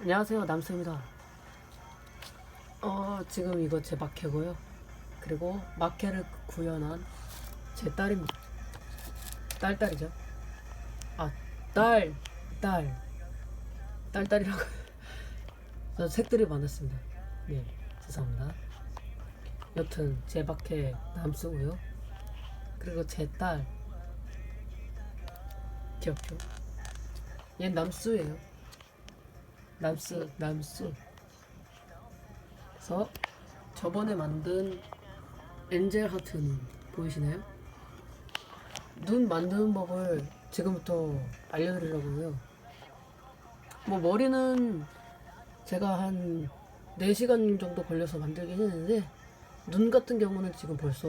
안녕하세요. 남수입니다. 어 지금 이거 제 마케고요. 그리고 마케를 구현한 제 딸입니다. 딸딸이죠? 아딸딸. 딸딸이라고. 저 색들이 많았습니다. 네 죄송합니다. 여튼 제 마케 남수고요. 그리고 제 딸. 귀엽죠 얘 남수예요 남수 남수 그래서 저번에 만든 엔젤 하트는 보이시나요? 눈 만드는 법을 지금부터 알려드리려고 해요. 뭐 머리는 제가 한 4시간 정도 걸려서 만들긴 했는데 눈 같은 경우는 지금 벌써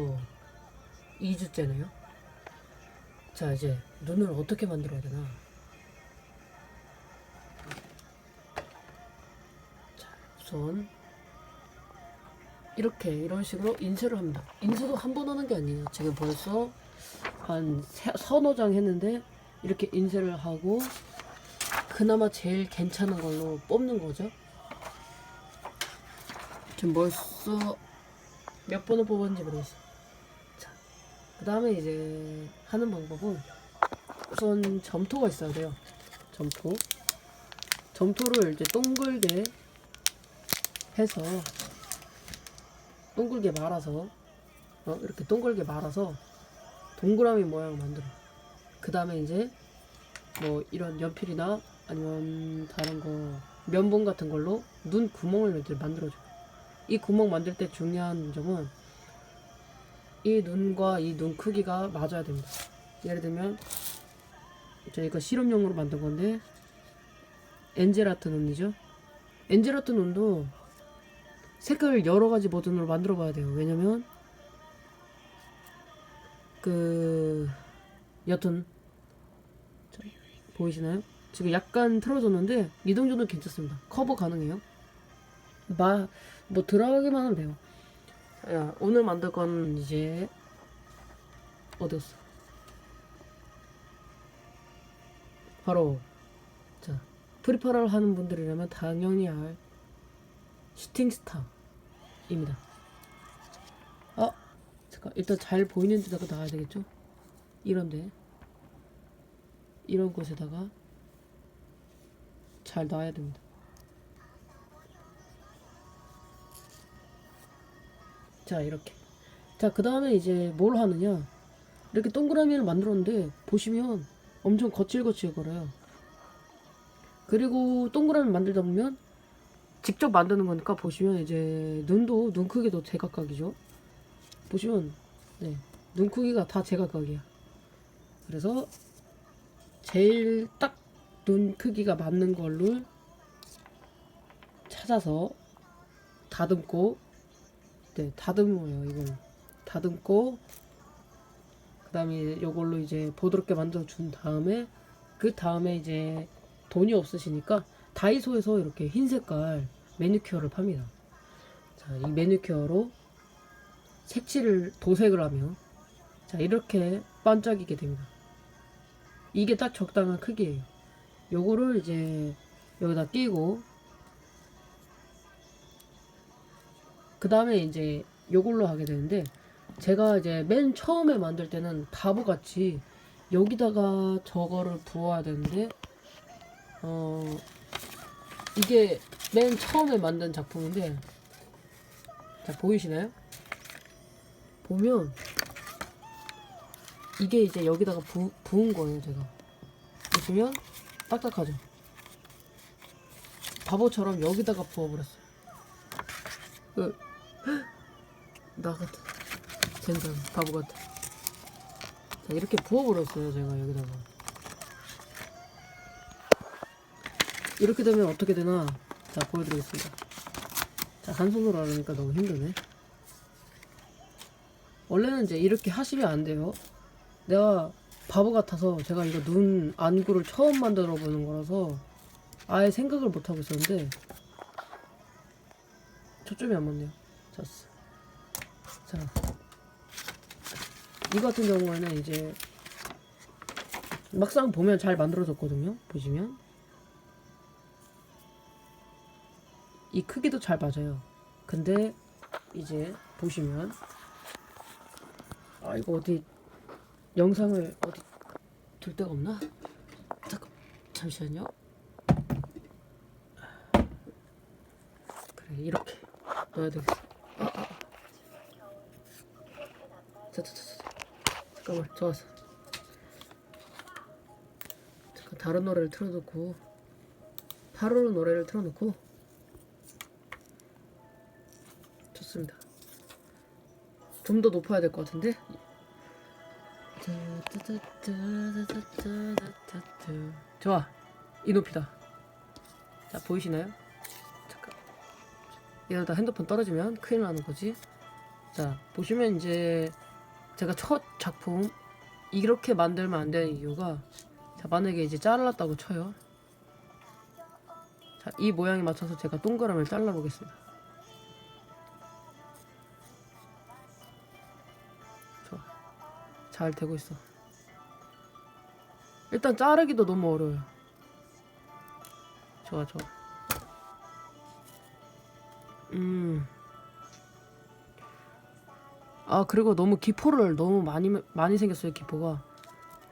2주째네요. 자 이제 눈을 어떻게 만들어야 되나 우선 이렇게 이런 식으로 인쇄를 합니다. 인쇄도 한 번 하는 게 아니에요. 지금 벌써 한 세- 서너 장 했는데 이렇게 인쇄를 하고 그나마 제일 괜찮은 걸로 뽑는 거죠. 지금 벌써 몇 번을 뽑았는지 모르겠어요. 자, 그 다음에 이제 하는 방법은 우선 점토가 있어야 돼요. 점토. 점토를 이제 동글게 해서 동글게 말아서 어, 이렇게 동글게 말아서 동그라미 모양 만들어. 그 다음에 이제 뭐 이런 연필이나 아니면 다른 거 면봉 같은 걸로 눈 구멍을 만들어줘. 이 구멍 만들 때 중요한 점은 이 눈과 이 눈 크기가 맞아야 됩니다. 예를 들면 저희가 실험용으로 만든 건데 엔젤 아트 눈이죠. 엔젤 아트 눈도 색깔을 여러 가지 버전으로 만들어 봐야 돼요. 왜냐면 그 여튼 자, 보이시나요? 지금 약간 틀어졌는데 이 정도는 괜찮습니다. 커버 가능해요. 마, 뭐 들어가기만 하면 돼요. 야, 오늘 만들 건 이제 어디였어? 바로 자 프리파라를 하는 분들이라면 당연히 알 슈팅스타입니다. 아 잠깐 일단 잘 보이는 데다가 놔야 되겠죠? 이런데 이런 곳에다가 잘 놔야 됩니다. 자 이렇게 자 그 다음에 이제 뭘 하느냐 이렇게 동그라미를 만들었는데 보시면 엄청 거칠거칠 거려요. 그리고 동그라미 만들다 보면 직접 만드는 거니까 보시면 이제 눈도 눈 크기도 제각각이죠. 보시면 네, 눈 크기가 다 제각각이야. 그래서 제일 딱 눈 크기가 맞는 걸로 찾아서 다듬고 네, 다듬어요 이걸 다듬고 그 다음에 요걸로 이제 보드럽게 만들어 준 다음에 그 다음에 이제 돈이 없으시니까 다이소에서 이렇게 흰 색깔 매니큐어를 팝니다. 자, 이 매니큐어로 색칠을 도색을 하면 자, 이렇게 반짝이게 됩니다. 이게 딱 적당한 크기예요. 요거를 이제 여기다 끼고 그 다음에 이제 요걸로 하게 되는데 제가 이제 맨 처음에 만들 때는 바보같이 여기다가 저거를 부어야 되는데 어 이게 맨 처음에 만든 작품인데 자 보이시나요? 보면 이게 이제 여기다가 부, 부은 거예요 제가. 보시면 딱딱하죠? 바보처럼 여기다가 부어버렸어요. 그, 나 같아 젠장 바보 같아 자 이렇게 부어버렸어요 제가 여기다가 이렇게 되면 어떻게 되나? 자 보여드리겠습니다. 자 한 손으로 하려니까 너무 힘드네. 원래는 이제 이렇게 하시면 안 돼요. 내가 바보 같아서 제가 이거 눈 안구를 처음 만들어 보는 거라서 아예 생각을 못 하고 있었는데 초점이 안 맞네요. 잤어 자 이거 같은 경우에는 이제 막상 보면 잘 만들어졌거든요 보시면 이 크기도 잘 맞아요. 근데 이제 보시면 아 이거 어디 영상을 어디 둘 데가 없나? 잠깐 잠시만요. 그래 이렇게 넣어야 되겠어. 아, 아. 자. 잠깐만 좋았어. 잠깐 다른 노래를 틀어놓고 파로로 노래를 틀어놓고 좀 더 높아야 될 것 같은데. 좋아, 이 높이다. 자 보이시나요? 잠깐. 이러다 핸드폰 떨어지면 큰일 나는 거지. 자 보시면 이제 제가 첫 작품 이렇게 만들면 안 되는 이유가 자 만약에 이제 잘랐다고 쳐요. 자 이 모양에 맞춰서 제가 동그라미를 잘라 보겠습니다. 잘 되고 있어. 일단 자르기도 너무 어려워요. 좋아, 좋아. 음. 아, 그리고 너무 기포를 너무 많이, 많이 생겼어요, 기포가.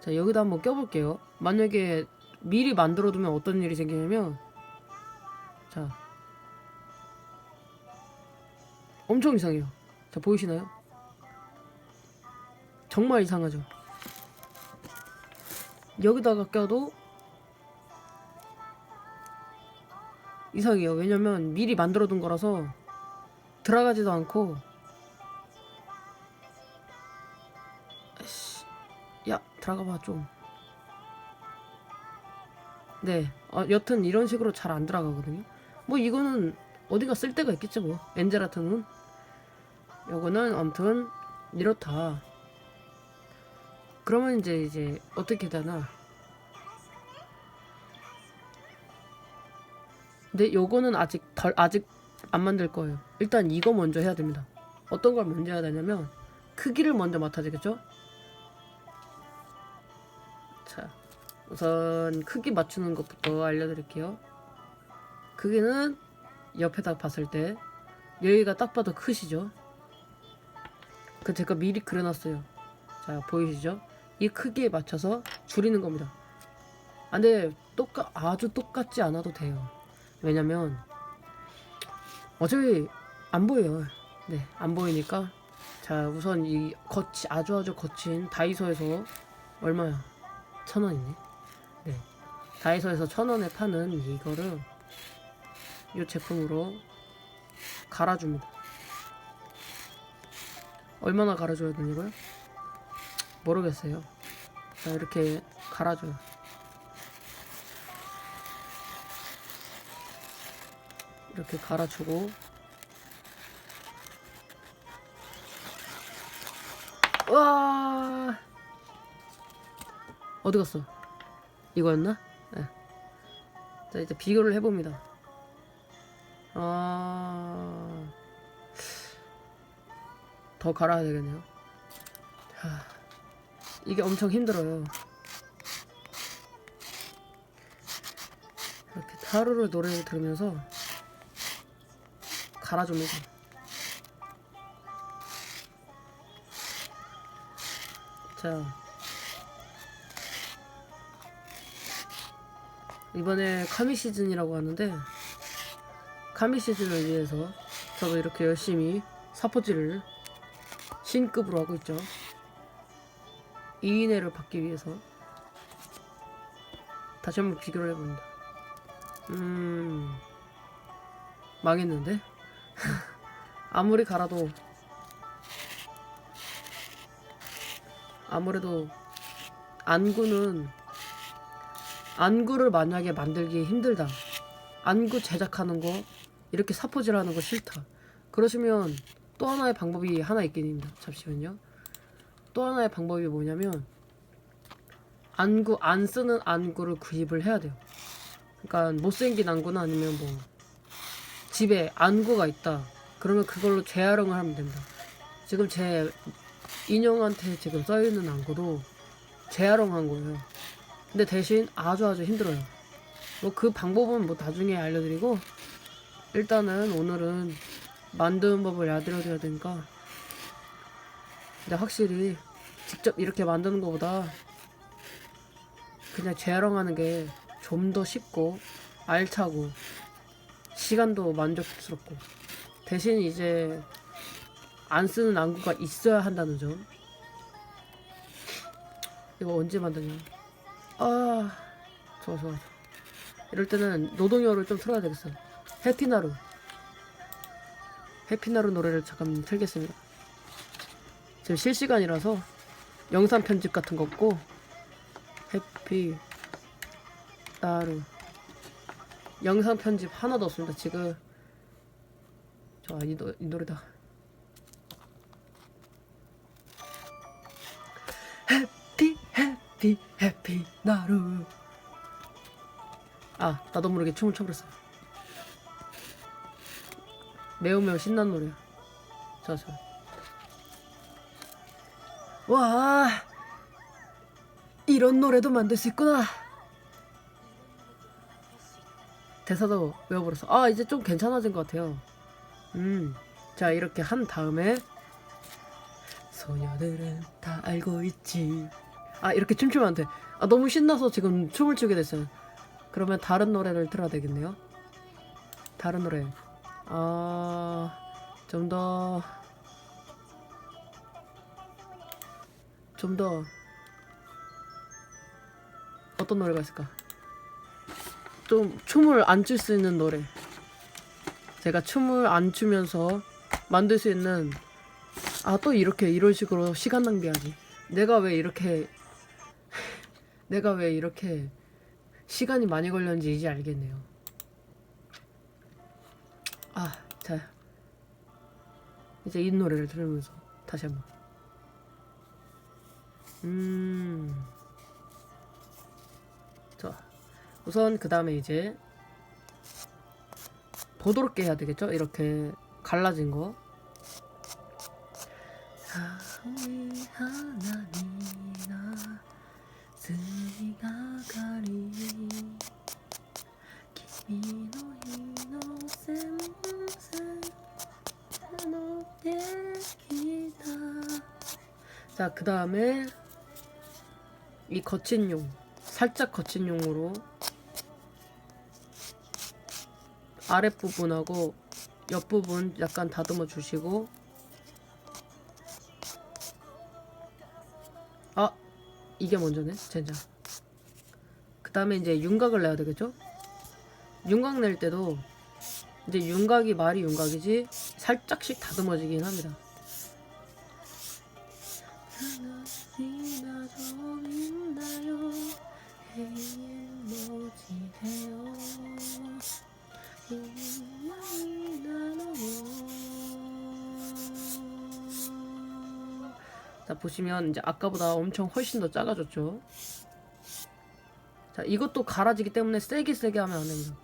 자, 여기다 한번 껴볼게요. 만약에 미리 만들어두면 어떤 일이 생기냐면, 자. 엄청 이상해요. 자, 보이시나요? 정말 이상하죠? 여기다가 껴도 이상해요. 왜냐면 미리 만들어둔 거라서 들어가지도 않고 야 들어가봐 좀. 네, 어, 여튼 이런 식으로 잘 안 들어가거든요. 뭐 이거는 어디가 쓸 데가 있겠죠 뭐 엔젤아트는. 요거는 아무튼 이렇다. 그러면 이제 이제 어떻게 되나? 근데 요거는 아직 덜 아직 안 만들 거예요. 일단 이거 먼저 해야 됩니다. 어떤 걸 먼저 해야 되냐면 크기를 먼저 맡아야 되겠죠? 자, 우선 크기 맞추는 것부터 알려드릴게요. 크기는 옆에다 봤을 때 여기가 딱 봐도 크시죠? 그 제가 미리 그려놨어요. 자 보이시죠? 이 크기에 맞춰서 줄이는 겁니다. 아, 근데 똑같 아주 똑같지 않아도 돼요. 왜냐면 어차피 안 보여요. 네, 안 보이니까 자 우선 이 거치 아주 아주 거친 다이소에서 얼마야? 천 원이네. 네, 다이소에서 천 원에 파는 이거를 이 제품으로 갈아줍니다. 얼마나 갈아줘야 되냐고요? 모르겠어요. 자, 이렇게 갈아줘요. 이렇게 갈아주고 와 어디 갔어? 이거였나? 네. 자 이제 비교를 해봅니다. 아... 더 갈아야 되겠네요. 하... 이게 엄청 힘들어요. 이렇게 타르르 노래를 들으면서 갈아줍니다. 자, 이번에 카미 시즌이라고 하는데 카미 시즌을 위해서 저도 이렇게 열심히 사포질을 신급으로 하고 있죠. 2인회를 받기 위해서 다시 한번 비교를 해봅니다. 음, 망했는데? 아무리 갈아도 아무래도 안구는 안구를 만약에 만들기 힘들다. 안구 제작하는 거 이렇게 사포질하는 거 싫다. 그러시면 또 하나의 방법이 하나 있겠습니다. 잠시만요. 또 하나의 방법이 뭐냐면 안구 안 쓰는 안구를 구입을 해야 돼요. 그러니까 못생긴 안구나 아니면 뭐 집에 안구가 있다. 그러면 그걸로 재활용을 하면 된다. 지금 제 인형한테 지금 써 있는 안구도 재활용한 거예요. 근데 대신 아주 아주 힘들어요. 뭐 그 방법은 뭐 나중에 알려드리고 일단은 오늘은 만드는 법을 알려드려야 되니까 근데 확실히 직접 이렇게 만드는 것보다 그냥 재활용하는 게 좀 더 쉽고 알차고 시간도 만족스럽고. 대신 이제 안 쓰는 안구가 있어야 한다는 점. 이거 언제 만드냐? 아 좋아 좋아 이럴 때는 노동요를 좀 틀어야 되겠어. 해피나루. 해피나루 노래를 잠깐 틀겠습니다. 지금 실시간이라서 영상 편집 같은 거 없고 해피 나루. 영상 편집 하나도 없습니다 지금. 저이 노, 이 노래다. 해피 해피 해피 나루. 아 나도 모르게 춤을 춰버렸어 매우 매우 신나는 노래야. 자자 와 이런 노래도 만들 수 있구나. 대사도 외워버렸어. 아 이제 좀 괜찮아진 것 같아요. 음 자 이렇게 한 다음에 소녀들은 다 알고 있지. 아 이렇게 춤추면 안 돼. 아 너무 신나서 지금 춤을 추게 됐어요. 그러면 다른 노래를 틀어야 되겠네요. 다른 노래. 아 좀 더 좀 더 어떤 노래가 있을까? 좀 춤을 안 출 수 있는 노래. 제가 춤을 안 추면서 만들 수 있는 아 또 이렇게 이런 식으로 시간 낭비하지. 내가 왜 이렇게 내가 왜 이렇게 시간이 많이 걸렸는지 이제 알겠네요. 아, 자. 이제 이 노래를 들으면서 다시 한번. 음. 자, 우선 그 다음에 이제 보드럽게 해야 되겠죠? 이렇게 갈라진 거. 자, 그 다음에 이 거친 용, 살짝 거친 용으로 아랫부분하고 옆부분 약간 다듬어 주시고 아, 이게 먼저네, 젠장. 그 다음에 이제 윤곽을 내야 되겠죠? 윤곽 낼 때도 이제 윤곽이 말이 윤곽이지 살짝씩 다듬어지긴 합니다. 자 보시면 이제 아까보다 엄청 훨씬 더 작아졌죠. 자 이것도 갈아지기 때문에 세게 세게 하면 안 됩니다.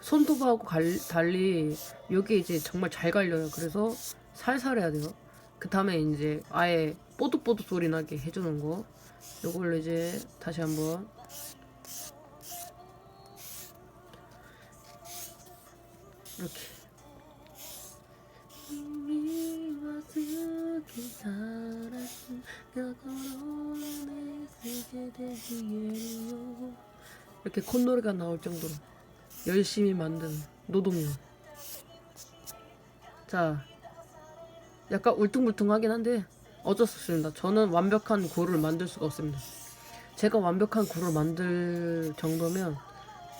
손톱하고 갈- 달리 여기 이제 정말 잘 갈려요. 그래서 살살 해야 돼요. 그 다음에 이제 아예 뽀득뽀득 소리 나게 해주는 거. 이걸로 이제 다시 한번. 이렇게. 이렇게 콧노래가 나올 정도로 열심히 만든 노동요. 자 약간 울퉁불퉁하긴 한데 어쩔 수 없습니다. 저는 완벽한 고를 만들 수가 없습니다. 제가 완벽한 고를 만들 정도면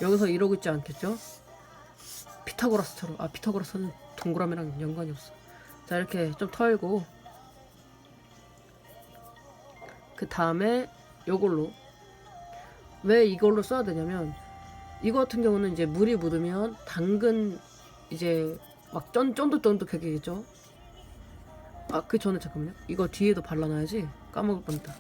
여기서 이러고 있지 않겠죠? 피타고라스처럼 아 피타고라스는 동그라미랑 연관이 없어. 자 이렇게 좀 털고 그 다음에 요걸로 왜 이걸로 써야 되냐면 이거 같은 경우는 이제 물이 묻으면 당근 이제 막 쫀, 쫀득쫀득하게 겠죠 아 그 전에 잠깐만요. 이거 뒤에도 발라놔야지. 까먹을 뻔했다.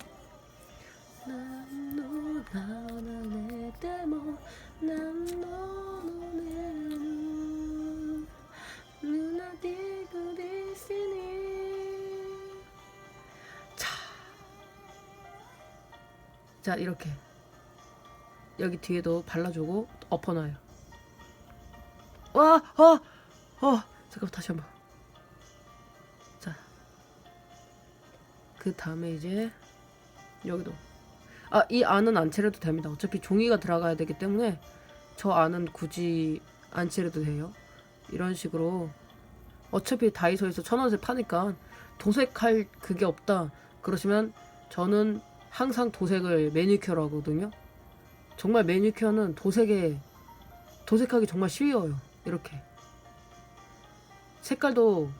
자. 이렇게. 여기 뒤에도 발라주고 엎어놔요. 와, 어, 어. 잠깐만 다시 한번. 그 다음에 이제 여기도. 아, 이 안은 안 칠해도 됩니다. 어차피 종이가 들어가야 되기 때문에 저 안은 굳이 안 칠해도 돼요. 이런 식으로 어차피 다이소에서 천 원에 파니까 도색할 그게 없다. 그러시면 저는 항상 도색을 매니큐어로 하거든요. 정말 매니큐어는 도색에 도색하기 정말 쉬워요. 이렇게 색깔도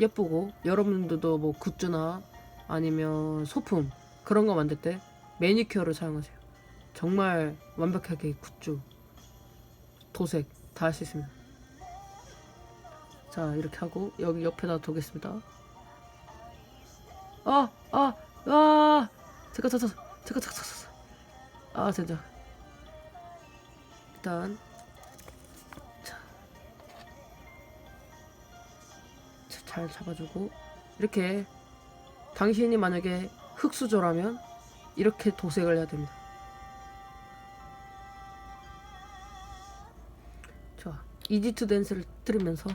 예쁘고 여러분들도 뭐 굿즈나 아니면 소품 그런 거 만들 때 매니큐어를 사용하세요. 정말 완벽하게 굿즈 도색 다 할 수 있습니다. 자 이렇게 하고 여기 옆에다 두겠습니다. 아, 아, 아, 잠깐, 잠깐, 잠깐, 잠깐, 잠깐. 아, 진짜. 일단 잘 잡아주고 이렇게 당신이 만약에 흙수저라면 이렇게 도색을 해야 됩니다. 좋아, 이지트 댄스를 들으면서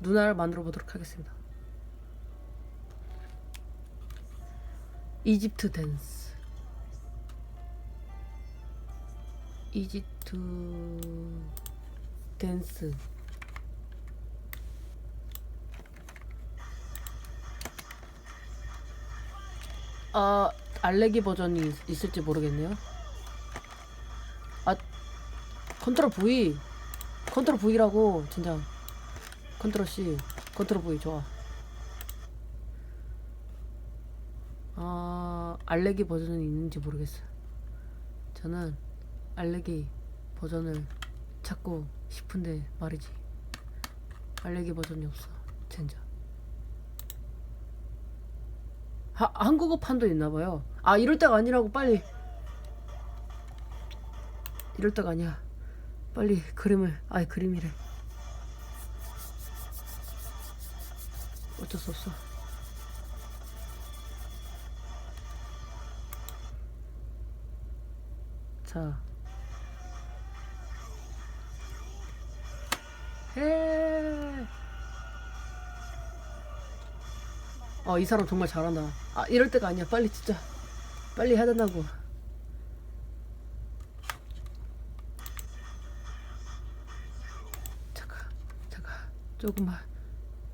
누나를 만들어 보도록 하겠습니다. 이집트 댄스 이집트 댄스 아 알레기 버전이 있- 있을지 모르겠네요 아 컨트롤 V 컨트롤 V라고 진짜 컨트롤 C 컨트롤 V 좋아 아, 알레기 버전이 있는지 모르겠어요. 저는 알레기 버전을 찾고 싶은데 말이지. 알레기 버전이 없어. 젠장. 하, 한국어판도 있나봐요. 아, 이럴 때가 아니라고 빨리. 이럴 때가 아니야. 빨리 그림을, 아이, 그림이래. 어쩔 수 없어. 자. 해. 어, 이 사람 정말 잘한다. 아, 이럴 때가 아니야. 빨리 진짜. 빨리 해야 된다고. 잠깐, 잠깐. 조금만.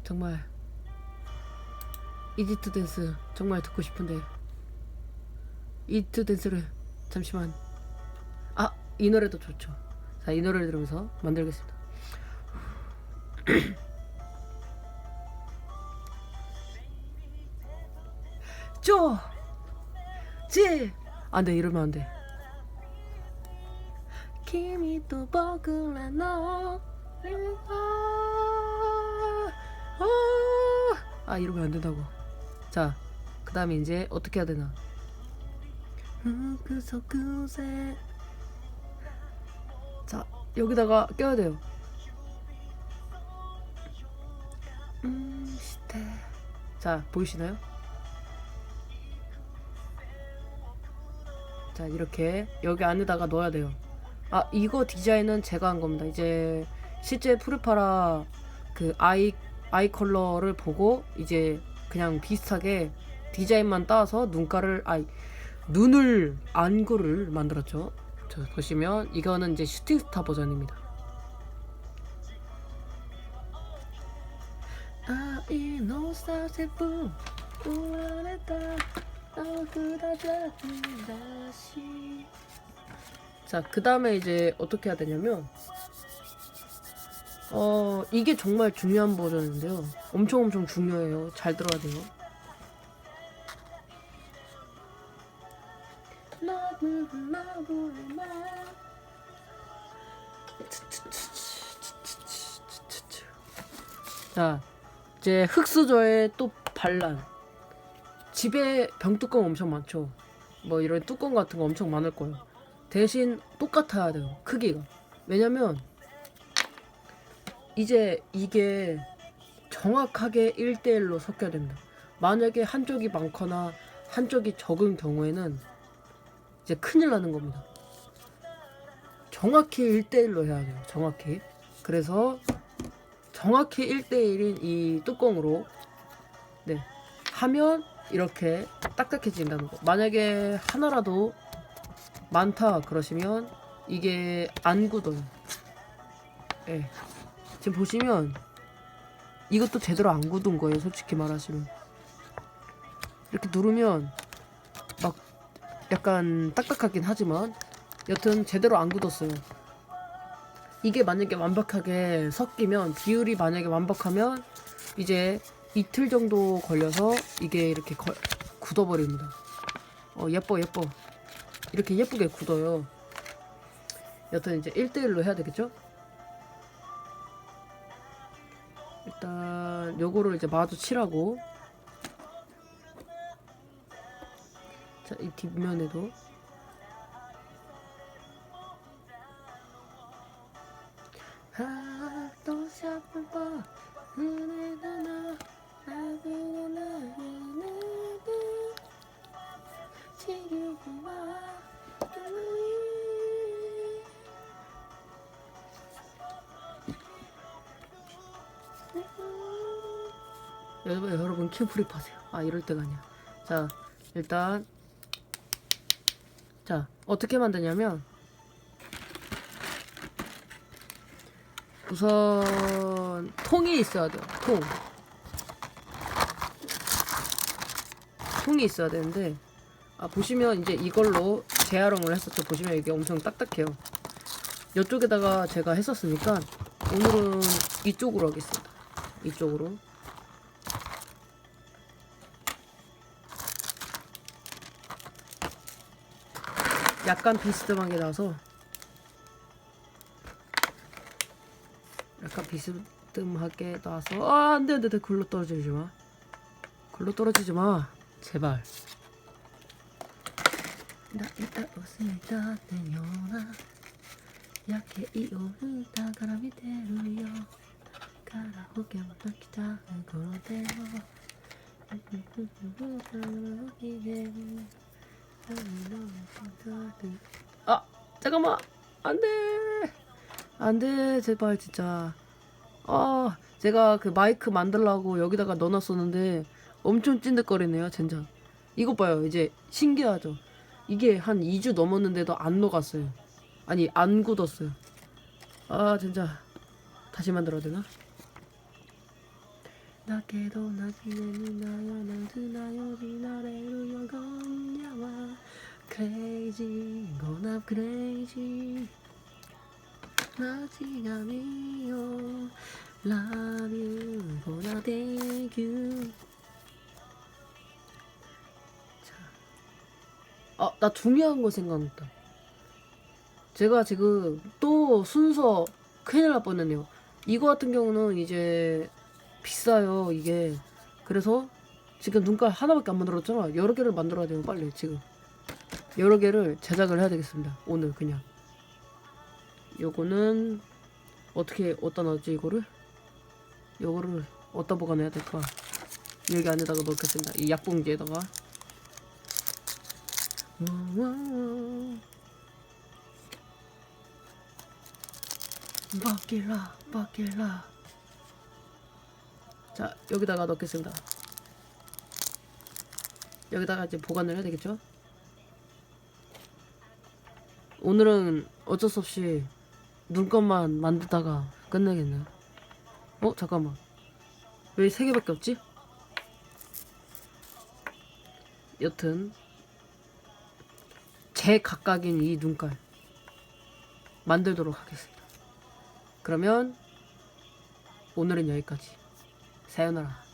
정말. 이집트 댄스 정말 듣고 싶은데. 이집트 댄스를 잠시만. 아, 이 노래도 좋죠. 자, 이 노래를 들으면서 만들겠습니다. 지! 안 돼, 이러면 안 돼. kimi to boku la no 아 이러면 안 된다고. 자 그 다음에 이제 어떻게 해야 되나 자 여기다가 껴야 돼요 음자 보이시나요? 자 이렇게 여기 안에다가 넣어야 돼요 아 이거 디자인은 제가 한 겁니다 이제 실제 푸르파라 그 아이 아이 컬러를 보고 이제 그냥 비슷하게 디자인만 따서 눈가를 아이 눈을 안구를 만들었죠. 자 보시면 이거는 이제 슈팅스타 버전입니다. 아이 노사세부 우라레다 자, 그 다음에 이제 어떻게 해야 되냐면, 어, 이게 정말 중요한 버전인데요. 엄청 엄청 중요해요. 잘 들어야 돼요. 자, 이제 흙수저에 또 반란. 집에 병뚜껑 엄청 많죠. 뭐 이런 뚜껑 같은 거 엄청 많을 거예요. 대신 똑같아야 돼요. 크기가. 왜냐면 이제 이게 정확하게 1대1로 섞여야 됩니다. 만약에 한쪽이 많거나 한쪽이 적은 경우에는 이제 큰일 나는 겁니다. 정확히 1대1로 해야 돼요. 정확히. 그래서 정확히 1대1인 이 뚜껑으로 네 하면 이렇게 딱딱해진다는 거. 만약에 하나라도 많다 그러시면 이게 안 굳어요. 예. 지금 보시면 이것도 제대로 안 굳은 거예요. 솔직히 말하시면 이렇게 누르면 막 약간 딱딱하긴 하지만 여튼 제대로 안 굳었어요. 이게 만약에 완벽하게 섞이면 비율이 만약에 완벽하면 이제 이틀 정도 걸려서 이게 이렇게 거- 굳어버립니다. 어 예뻐 예뻐 이렇게 예쁘게 굳어요. 여튼 이제 1대1로 해야 되겠죠? 일단 요거를 이제 마주 칠하고 자 이 뒷면에도 여러분 여러분 큐브립 하세요. 아 이럴 때가 아니야. 자 일단 자 어떻게 만드냐면 우선 통이 있어야 돼요. 통. 통이 있어야 되는데 아 보시면 이제 이걸로 재활용을 했었죠. 보시면 이게 엄청 딱딱해요. 이쪽에다가 제가 했었으니까 오늘은 이쪽으로 하겠습니다. 이쪽으로. 약간 비스듬하게 나서 약간 비스듬하게 나서 아 안돼 안돼 글로 떨어지지 마 글로 떨어지지 마 제발 나 이따 웃음이 따내려나 약해 이오는 다가라 밑에로요 가라오게 기타를 걸어대요 아 잠깐만. 안돼. 안돼 제발 진짜. 아 제가 그 마이크 만들라고 여기다가 넣어놨었는데 엄청 찐득거리네요 젠장. 이것 봐요 이제 신기하죠? 이게 한 2주 넘었는데도 안 녹았어요. 아니 안 굳었어요. 아 진짜 다시 만들어야 되나? 나게도 나기는 나요 나드나요 지나래로 영건야와 crazy gonna up crazy 마지막이요 love you gonna thank you 아, 나 중요한 거 생각났다. 제가 지금 또 순서 큰일 날 뻔했네요. 이거 같은 경우는 이제 비싸요, 이게. 그래서 지금 눈깔 하나밖에 안 만들었잖아. 여러 개를 만들어야 돼요, 빨리, 지금. 여러 개를 제작을 해야 되겠습니다. 오늘 그냥. 요거는 어떻게 어디다 놨지 이거를? 요거를 어디다 보관해야 될까? 여기 안에다가 넣겠습니다. 이 약봉지에다가. 바길라 바길라 자 여기다가 넣겠습니다. 여기다가 이제 보관을 해야 되겠죠? 오늘은 어쩔 수 없이 눈곱만 만들다가 끝내겠네요. 어 잠깐만. 왜세 개밖에 없지? 여튼 제 각각인 이 눈깔 만들도록 하겠습니다. 그러면 오늘은 여기까지. 사요나라.